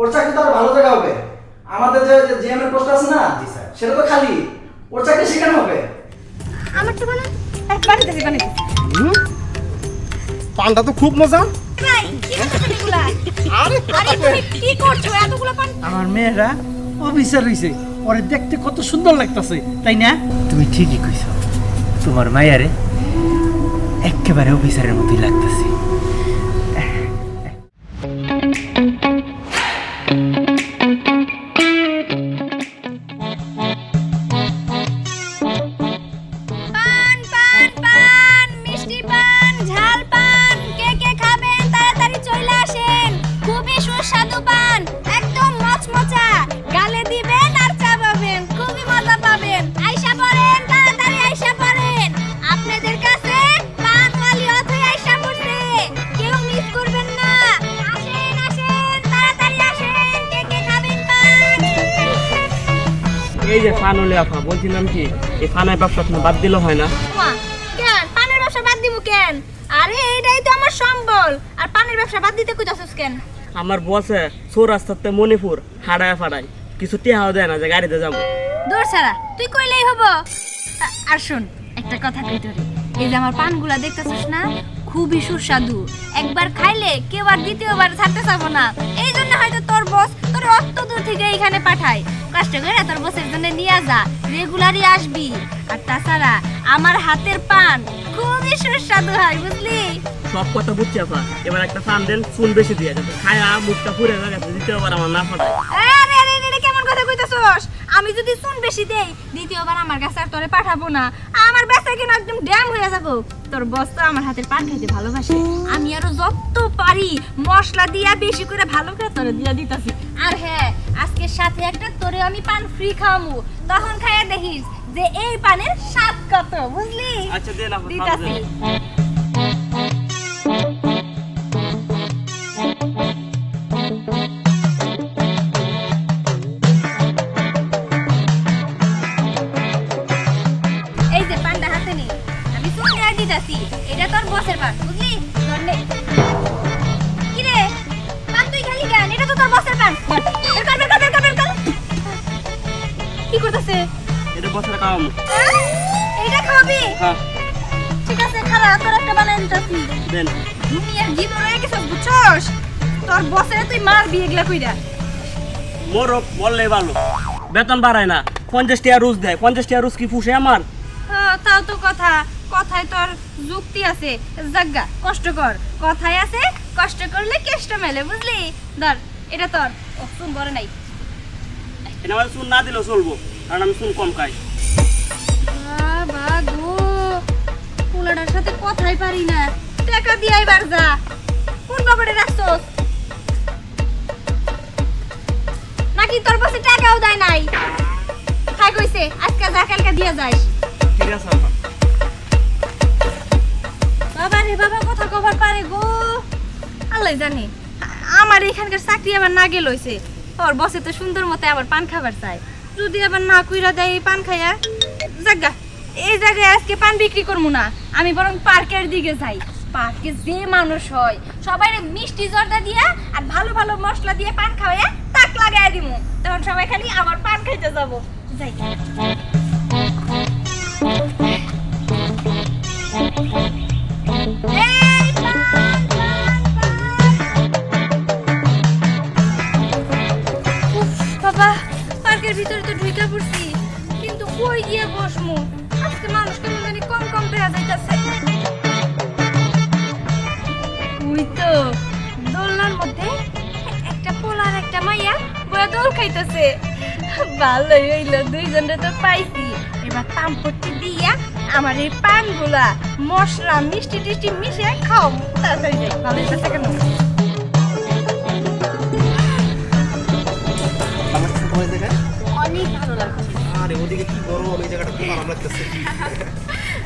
ওর চাকরি তো আরও ভালো জায়গা হবে। আমাদের যে জিএম এর পোস্ট আছে না জি, স্যার। সেটা তো খালি। ওর চাকরি সেখানে হবে। আমার বানিতেছি পানটা তো খুব মজা। ভাই কি করতেছেন এগুলা? আরে তুমি কি করছ? এতগুলো পান আমার মেয়েরা অফিসার হইছে। ওরে দেখতে কত সুন্দর লাগতাছে তাই না? তুমি ঠিকই কইছ। তোমার মায়ারে একেবারে অফিসারের মতোই লাগতেছে। এই যে ফান হলে বলছিলাম কি এই ফানের ব্যবসা তুমি বাদ দিলে হয় না? কেন? পানের ব্যবসা বাদ দিব কেন? আরে এইটাই তো আমার সম্বল। আর পানের ব্যবসা বাদ দিতে কইতাছস কেন? আমার বসে সৌরাস্তাতে মণিপুর হাড়ায় ফাড়ায়। কিছু টেহাও দেয় না যে গাড়িতে যাব। দূর সারা তুই কইলেই হব। আর শোন একটা কথা কই তোরে। এই যে আমার পানগুলা দেখতেছস না? খুবই সুস্বাদু। একবার খাইলে কেউ আর দ্বিতীয়বার ছাড়তে চাবো না। এই জন্য হয়তো তোর বস তোর অত দূর থেকে এখানে পাঠায়। কষ্ট করে তোর বসের জন্য নিয়ে যা রেগুলারই আসবি। আর তাছাড়া আমার হাতের পান খুবই সুস্বাদু হয় বুঝলি? সব কথা বুঝছি আপা এবার একটা পান দেন চুন বেশি দিয়ে যাবে। খায়া মুখটা পুড়ে গেছে দ্বিতীয়বার আমার না ফাটায় কথা কইতাছস? আমি যদি চুন বেশি দেই দ্বিতীয়বার আমার কাছে আর তোরে পাঠাবো না। আমার বেচা কিনা একদম ড্যাম হয়ে যাব। তোর বস তো আমার হাতের পান খাইতে ভালোবাসে। আমি আরও যত পারি মশলা দিয়া বেশি করে ভালো করে তোরে দিয়া দিতাছি। আর হ্যাঁ আজকে সাথে একটা তোরে আমি পান ফ্রি খাওয়ামু। তখন খাইয়া দেখিস যে এই পানের স্বাদ কত বুঝলি? আচ্ছা আফা ফান দিতাছি। বুঝলি? তোর কি রে পান তুই খালি কেন? এটা তো তোর বসের পান। বের কর বের কর বের কর বের কর কি করতেছে? এটা বছরে খাওয়াবো। এইটা খাবি হ্যাঁ। ঠিক আছে খালা তোর একটা বানাই দিতাছি দেন। দুনিয়ার জীবন হয়ে গেছে বুঝছস? তোর বসের তুই মারবি এগুলা কইরা। মোরও বললেই ভালো। বেতন বাড়ায় না। পঞ্চাশ টাকা রুজ দেয়। পঞ্চাশ টাকা রুজ কি ফুসে আমার? হ্যাঁ, তাও তো কথা। কথায় তোর যুক্তি আছে। জাগা কষ্ট কর। কথায় আছে কষ্ট করলে কেষ্ট মেলে বুঝলি? ধর এটা তোর। ও শুন বড় নাই। এটা আমার চুন না দিলেও চলবো কারণ আমি চুন কম খাই। বাবা গো পোলাটার সাথে কথাই পারি না। টাকা দিয়ে এবার যা। কোন বাবারে রাখছস? নাকি তোর পাশে টাকাও দেয় নাই? খাই কইছে আজকে যা কালকে দিয়ে যাইস ঠিক আছে বাবা রে বাবা কবার পারে গো। আল্লাহ জানে, আমার এখানকার চাকরি আবার না গেল হইছে। ওর বসে তো সুন্দর মতো আবার পান খাবার চাই যদি আবার না কুইরা দেয় পান খাইয়া, জাগা, এই জায়গায় আজকে পান বিক্রি করব না। আমি বরং পার্কের দিকে যাই। পার্কে যে মানুষ হয় সবাই মিষ্টি জর্দা দিয়া আর ভালো ভালো মশলা দিয়ে পান খাওয়াইয়া তাক লাগাই দিমু। তখন সবাই খালি আমার পান খাইতে যাব। যাই। খাইতেছে। ভালোই হইল দুইজনরে তো পাইছি। এবার পাম্পটি দিয়া আমার এই পানগুলা মশলা মিষ্টি টিষ্টি মিশিয়ে খাও তাড়াতাড়ি যাই ভালো হইতেছে কেন? আমার কাছে তোমার জায়গায়? অনেক ভালো লাগছে। আরে ওদিকে কি গরম এই জায়গাটা খুব আরাম লাগতেছে।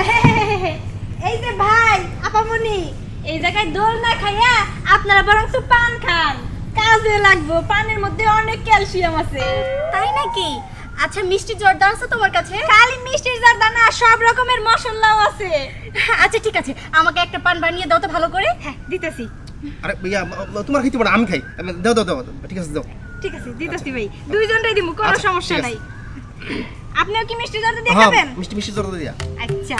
এই যে ভাই আপামনি এই জায়গায় দোল না খাইয়া আপনারা বরং তো পান খান। কাজে লাগবো পানের মধ্যে অনেক ক্যালসিয়াম আছে। তাই নাকি? আচ্ছা মিষ্টি জর্দা আছে তোমার কাছে? খালি মিষ্টির জর্দা না সব রকমের মশলাও আছে। আচ্ছা ঠিক আছে। আমাকে একটা পান বানিয়ে দাও তো ভালো করে। হ্যাঁ দিতেছি। আরে ভাইয়া তোমার খাইতে পারো আমি খাই। দাও দাও দাও ঠিক আছে দাও। ঠিক আছে দিতেছি ভাই। দুইজনটাই দিমু কোনো আচ্ছা, সমস্যা নাই। আপনিও কি মিষ্টি জর্দা দিয়ে হ্যাঁ খাবেন? মিষ্টি মিষ্টি জর্দা দিয়া। আচ্ছা।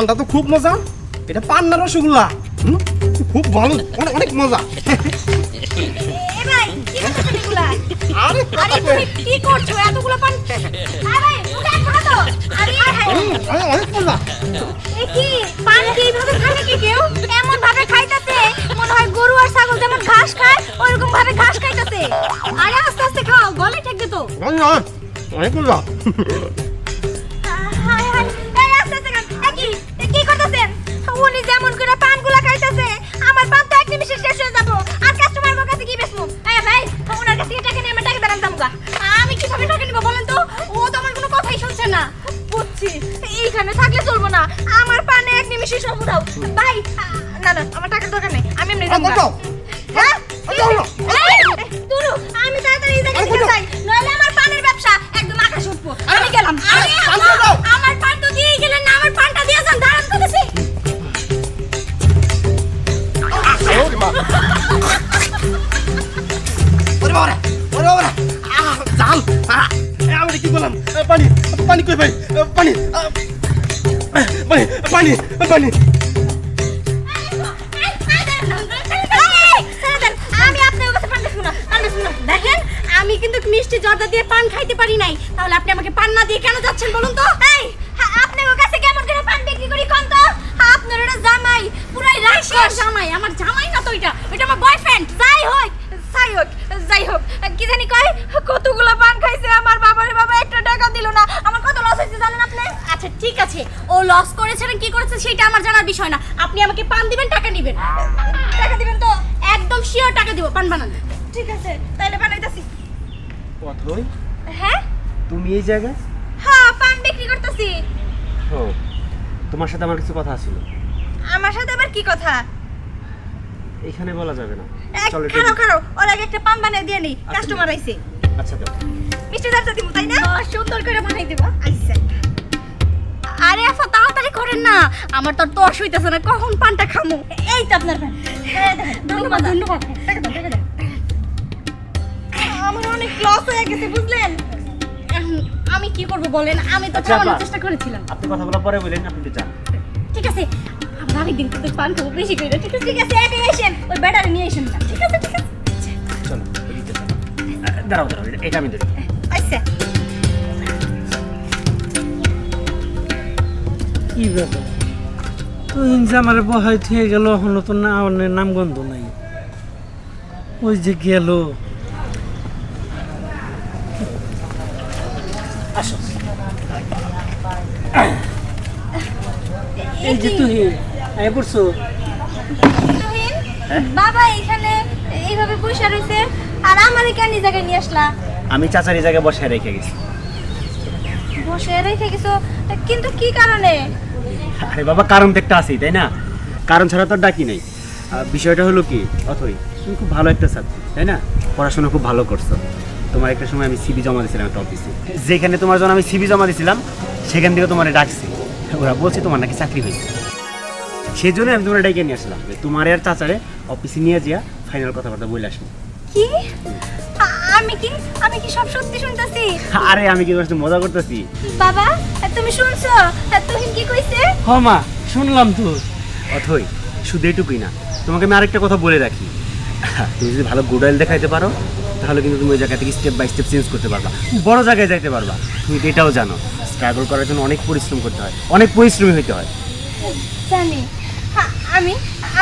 পানটা তো খুব মজা। এটা পান না রসগোল্লা খুব ভালো অনেক অনেক মজা। আরে কি করছ? এতগুলো পান আরে আরে হ্যাঁ হুম, অনেক মজা। কি পান কি এইভাবে খায় নাকি কেউ? এমন ভাবে খাইতাছে মনে হয় গরু আর ছাগল যেমন ঘাস খায় ওইরকম ভাবে ঘাস খাইতাছে। আরে আস্তে আস্তে খাও গলে ঠেকবে তো। অনেক অনেক অনেক মজা। বুঝছি এইখানে থাকলে চলবো না। আমার পানে এক নিমিষে সব উঠাও ভাই না না আমার টাকার দরকার নেই। আমি এমনি হ্যাঁ? এ, পানি পানি কই ভাই? পানি পানি পানি পানি। আমি দেখুন কিন্তু মিষ্টি জর্দা দিয়ে পান খাইতে পারি নাই। তাহলে আপনি আমাকে পান না দিয়ে কেন যাচ্ছেন বলুন তো? এই হ্যাঁ, আপনার কাছে কেমন করে পান বিক্রি করি কোন তো? আপনার ওটা জামাই পুরাই রাক্ষস। জামাই আমার জামাই না তো ওইটা। ওইটা আমার বয়ফ্রেন্ড যাই হোক যাই হোক যাই হোক। কি জানি কয়? কতগুলো পান খাইছে আমার বাবারে বাবা একটা টাকা দিল না। আমার কত লস হয়েছে জানেন আপনি? আচ্ছা ঠিক আছে। ও লস করেছে না কি করেছে সেটা আমার জানার বিষয় না। আপনি আমাকে পান দিবেন টাকা নেবেন। টাকা দিবেন তো? একদম শিওর টাকা দিব পান বানান। ঠিক আছে তাহলে বানাইতাছি। অথই হ্যাঁ? তুমি এই জায়গায়? হ্যাঁ পান বিক্রি করতেছি। ও তোমার সাথে আমার কিছু কথা ছিল। আমার সাথে আবার কি কথা? এখানে বলা যাবে না। এক চলো খারো খারো ওর আগে একটা পান বানিয়ে দিয়ে নি। কাস্টমার আইছে। আচ্ছা দাও। মিষ্টি দাঁড়টা দিব তাই না? সুন্দর করে বানাই দেবো। আচ্ছা আরে আফা তাড়াতাড়ি করেন না। আমার তো আর তর্স না কখন পানটা খামু? এই তো আপনার পান। হ্যাঁ, ধন্যবাদ। ধন্যবাদ। আমার অনেক লস হয়ে গেছে বুঝলেন? আমি কি করব বলেন? আমি তো আচ্ছা, চেষ্টা করেছিলাম। আপনি কথা বলা পরে বলেন আপনি তো যান। ঠিক আছে। আমরা আরেকদিন কিন্তু পান খাব বেশি করে। ঠিক আছে ঠিক আছে আসেন। ওই ব্যাটারি নিয়ে আসেন না। ঠিক আছে ঠিক আছে। চলো দাঁড়াও দাঁড়াও এটা- আমি ধরি। আচ্ছা। কি ব্যাপার? তুই আমার বহাই থেকে গেল এখনও তো না নামগন্ধ নাই। ওই যে গেল আসো এই যে তুই আয় পড়ছো? বাবা এখানে এইভাবে বসে রয়েছে আর আমারে কেন এই জায়গায় নিয়ে আসলা? আমি চাচার এই জায়গায় বসে রেখে গেছি। বসে রেখে গেছো? কিন্তু কি কারণে? আরে বাবা কারণ তো একটা আছেই তাই না? কারণ ছাড়া তো ডাকি নাই। বিষয়টা হলো কি অথই তুমি খুব ভালো একটা ছাত্রী তাই না? পড়াশোনা খুব ভালো করছ। তোমার একটা সময় আমি সিবি জমা দিয়েছিলাম একটা অফিসে যেখানে তোমার জন্য আমি সিবি জমা দিয়েছিলাম সেখান থেকে তোমার ডাকছি। ওরা বলছে তোমার নাকি চাকরি হয়েছে। সেই জন্য আমি তোমার ডাইকে নিয়ে আসলাম যে তোমার আর চাচারে অফিসে নিয়ে যা ফাইনাল কথাবার্তা বলে আসব। কি? আমি কি আমি কি সব সত্যি শুনতেছি? আরে আমি কি তোমার মজা করতেছি? বাবা তুমি শুনছো? তুহিন কি কইছে? হ মা শুনলাম তো। অথই শুধু এটুকুই না তোমাকে আমি আরেকটা কথা বলে রাখি। তুমি যদি ভালো গুডাইল দেখাইতে পারো তাহলে কিন্তু তুমি ওই জায়গা থেকে স্টেপ বাই স্টেপ চেঞ্জ করতে পারবা। বড় জায়গায় যাইতে পারবা। তুমি এটাও জানো স্ট্রাগল করার জন্য অনেক পরিশ্রম করতে হয় অনেক পরিশ্রমী হইতে হয়। জানি।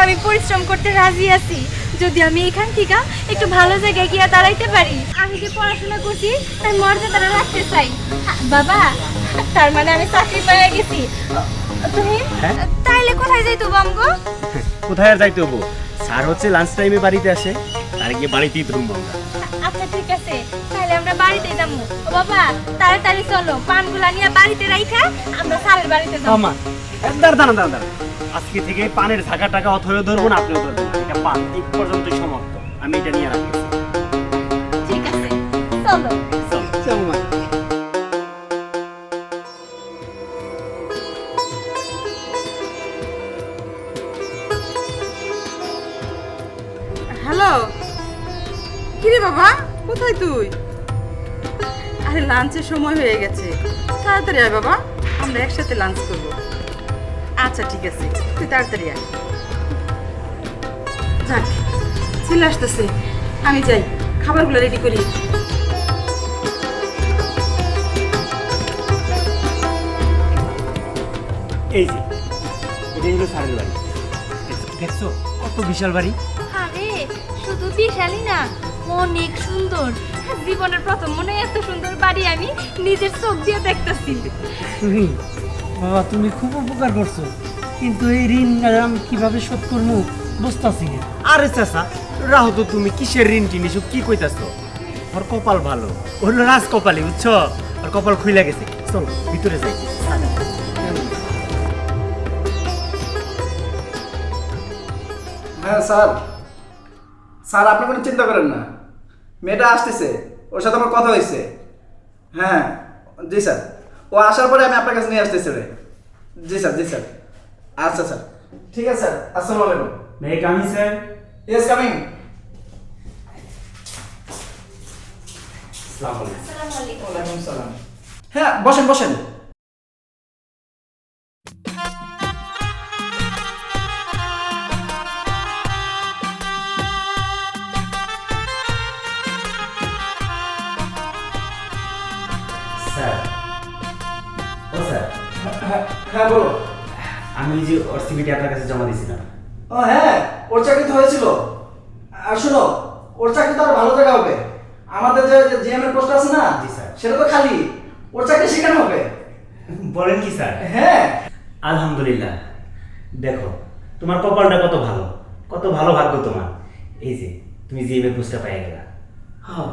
আমি পরিশ্রম করতে রাজি আছি। যদি আমি এখান থেকে একটু ভালো জায়গায় গিয়ে দাঁড়াইতে পারি। আমি যে পড়াশোনা করছি তার মর্যাদাটা রাখতে চাই। বাবা তার মানে আমি চাকরি পেয়ে গেছি। তুমি? হ্যাঁ? তাইলে কোথায় যাইতো বামগো কোথায় আর যাইতে হব? স্যার হচ্ছে লাঞ্চ টাইমে বাড়িতে আসে। তার গিয়ে বাড়িতেই ধরবো আচ্ছা ঠিক আছে। তাহলে আমরা বাড়িতে যাব ও বাবা তাড়াতাড়ি চলো। পানগুলা নিয়ে বাড়িতে রাইখা আমরা স্যারের বাড়িতে যাব। দাঁড়া দাঁড়া দাঁড়া। আজকে থেকে পানের ঝাঁকা টাকা অথয় ধরবো না আপনিও ধরবেন না। এটা পান এই পর্যন্তই সমাপ্ত। আমি এটা নিয়ে রাখি ঠিক আছে চলো। চল মা হ্যালো। কিরে বাবা কোথায় তুই? আরে লাঞ্চের সময় হয়ে গেছে। তাড়াতাড়ি আয় বাবা আমরা একসাথে লাঞ্চ করব। আচ্ছা ঠিক আছে। তুই তাড়াতাড়ি আয়। যাক ছেলে আসতেছে। আমি যাই খাবারগুলো রেডি করি। এই যে এটা হলো স্যারের বাড়ি। দেখছ কত বিশাল বাড়ি। আরে শুধু বিশালই না অনেক সুন্দর। জীবনের প্রথম মনে হয় এত সুন্দর বাড়ি আমি নিজের চোখ দিয়ে দেখতেছি। তুমি বাবা তুমি খুব উপকার করছ। কিন্তু এই ঋণ আমি কীভাবে শোধ করব বুঝতেছি না। আরে চাচা রাহো তো তুমি কিসের ঋণ টিন এসব কি কইতাছো? ওর কপাল ভালো ও হলো রাজ কপালি বুঝছ? ওর কপাল খুইলা গেছে। চলো ভিতরে যাই। হ্যাঁ স্যার। স্যার আপনি কোনো চিন্তা করেন না। মেয়েটা আসতেছে ওর সাথে আমার কথা হয়েছে হ্যাঁ জি স্যার। ও আসার পরে আমি আপনার কাছে নিয়ে আসতেছি রে। জি স্যার জি স্যার। আচ্ছা স্যার। ঠিক আছে স্যার আসসালামু আলাইকুম। মে কামি স্যার ইয়েস কামিং আসসালামু আলাইকুম ওয়ালাইকুম সালাম। হ্যাঁ বসেন বসেন। স্যার স্যার হ্যাঁ বলো আমি যে ওর সিভিটি আপনার কাছে জমা দিয়েছিলাম। ও হ্যাঁ ওর চাকরি তো হয়েছিল। আর শোনো ওর চাকরি তো আরও ভালো জায়গা হবে। আমাদের যে জিএম এর পোস্ট আছে না জি, স্যার। সেটা তো খালি। ওর চাকরি সেখানে হবে। বলেন কি স্যার? হ্যাঁ। আলহামদুলিল্লাহ। দেখো তোমার কপালটা কত ভালো কত ভালো ভাগ্য তোমার। এই যে তুমি যে এবার পোস্টটা পাই গেলা। হ্যাঁ,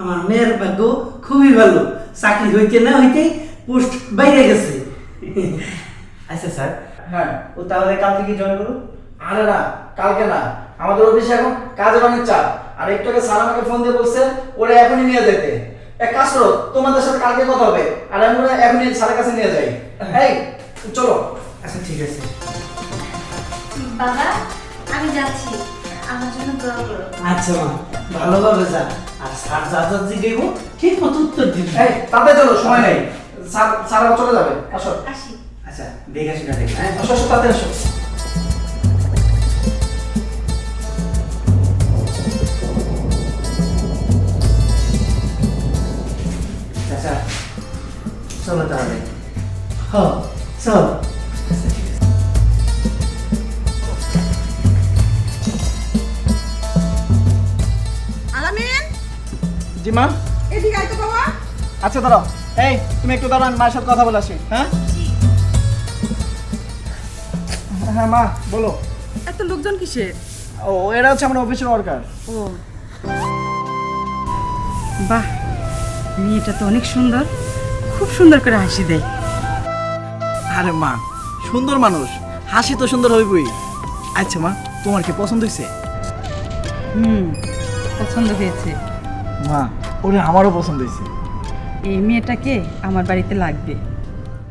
আমার মেয়ের ভাগ্য খুবই ভালো। চাকরি হইতে না হইতে পোস্ট বাইরে গেছে। আচ্ছা স্যার। হ্যাঁ ও তাহলে কাল থেকে জয়েন করো আরে না কালকে না। আমাদের অফিসে এখন কাজের অনেক চাপ। আর একটু আগে স্যার আমাকে ফোন দিয়ে বলছে ওরা এখনই নিয়ে যেতে। এক কাজ করো তোমাদের সাথে কালকে কথা হবে। আর আমি ওরা এখনই স্যারের কাছে নিয়ে যাই। এই চলো। আচ্ছা ঠিক আছে। বাবা আমি যাচ্ছি। আমার জন্য দোয়া করো। আচ্ছা মা। ভালোভাবে যা। আর স্যার যা যা জিগাইব ঠিক মতো উত্তর দিবি। এই তাতে চলো সময় নেই। আবার চলে যাবে। আসো। আসি। আচ্ছা দেখে শুনে দেখে। হ্যাঁ আসো আসো তাতে আসো। চাচা চলো তাহলে। হ চল। আলামিন? জি মা? এদিকে আয় তো বাবা। আচ্ছা দাঁড়াও। এই তুমি একটু দাঁড়ান মায়ের সাথে কথা বলে আসি হ্যাঁ? হ্যাঁ মা বলো। এত লোকজন কিসের? ও এরা হচ্ছে আমার অফিসের ওয়ার্কার ও। বাহ মেয়েটা তো অনেক সুন্দর। খুব সুন্দর করে হাসি দেয়। আরে মা সুন্দর মানুষ। হাসি তো সুন্দর হইবই। আচ্ছা মা তোমার কি পছন্দ হয়েছে হুম পছন্দ হয়েছে। মা ওরে আমারও পছন্দ হয়েছে এই মেয়েটাকে আমার বাড়িতে লাগবে।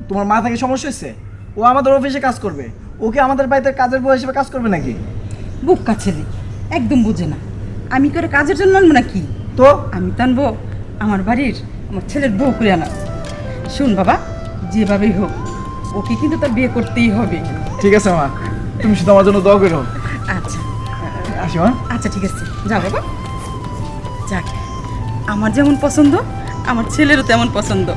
তোমার মা থেকে সমস্যা হয়েছে? ও আমাদের অফিসে কাজ করবে। ওকে আমাদের বাড়িতে কাজের বউ হিসেবে কাজ করবে নাকি? বুক্কা ছেলে একদম বুঝে না। আমি করে কাজের জন্য আনব নাকি? তো? আমি তো আনব আমার বাড়ির আমার ছেলের বউ করে আনা শুন বাবা যেভাবেই হোক ওকে কিন্তু তার বিয়ে করতেই হবে। ঠিক আছে মা তুমি শুধু আমার জন্য দোয়া করো। আচ্ছা। আসি মা। আচ্ছা ঠিক আছে। যা বাবা। যাক আমার যেমন পছন্দ আমার ছেলেরও তেমন পছন্দ।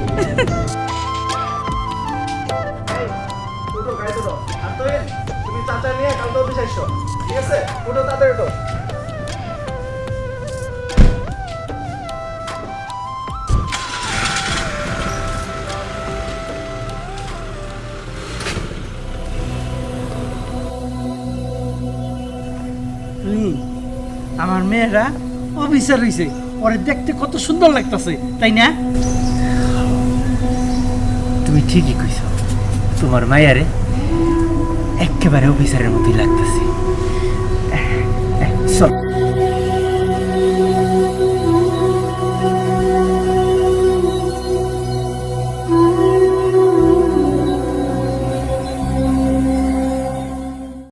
আমার মেয়েরা অফিসার হয়েছে ওরে দেখতে কত সুন্দর লাগতেছে, তাই না? তুমি ঠিকই কইছ। তোমার মায়ারে একেবারে অফিসারের মতোই লাগতেছে। চল।